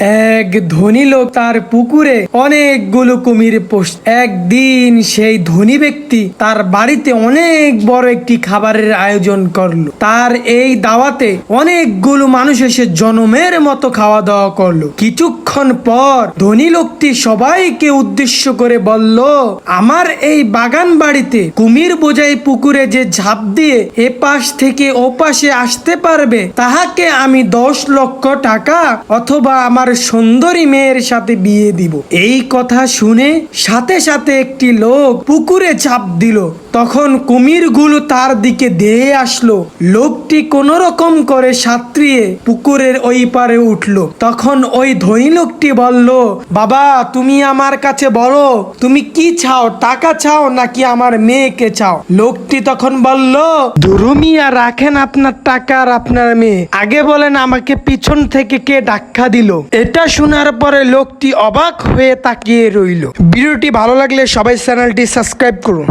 এক ধনী লোক তার পুকুরে অনেকগুলো কুমির পোষ, একদিন সেই ধনী ব্যক্তি তার বাড়িতে অনেক বড় একটি খাবারের আয়োজন করল। তার এই দাওয়াতে অনেকগুলো মানুষ এসে জনমের মতো খাওয়া দাওয়া করল। কিছুক্ষণ পর ধনী লোকটি সবাইকে উদ্দেশ্য করে বলল, আমার এই বাগান বাড়িতে কুমির বোঝাই পুকুরে যে ঝাঁপ দিয়ে এ পাশ থেকে ও পাশে আসতে পারবে, তাহাকে আমি দশ লক্ষ টাকা অথবা আমার সুন্দরী মেয়ের সাথে বিয়ে দিব। এই কথা শুনে সাথে সাথে একটি লোক পুকুরে চাপ দিল। তখন কুমিরগুলো তার দিকে দেয়ে আসলো। লোকটি কোন রকম করে সাঁতরিয়ে পুকুরের ওই পারে উঠল। তখন ওই ধনী লোকটি বলল, বাবা, তুমি আমার কাছে বলো, তুমি কি চাও, টাকা চাও নাকি আমার মেয়েকে চাও? লোকটি তখন বলল, দুরুমিয়া রাখেন আপনার টাকা আর আপনার মেয়ে। আগে বলেন আমাকে পিছন থেকে কে ধাক্কা দিল। এটা শোনার পরে লোকটি অবাক হয়ে তাকিয়ে রইল। ভিডিওটি ভালো লাগলে সবাই চ্যানেলটি সাবস্ক্রাইব করুন।